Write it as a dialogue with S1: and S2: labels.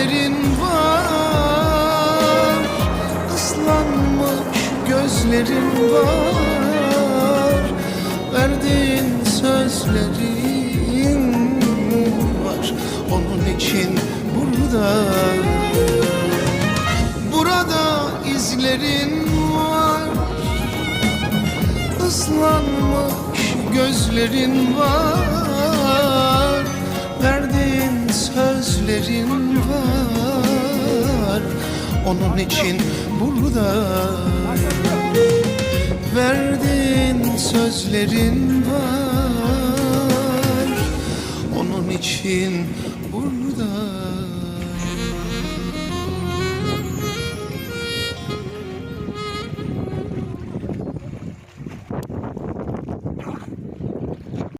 S1: ellerin var. Islanmış gözlerin var. Verdiğin sözlerin var. Onun için burada Burada izlerin var. Islanmış gözlerin var. Verdiğin sözlerin onun için burada. Verdiğin sözlerin var Onun için burada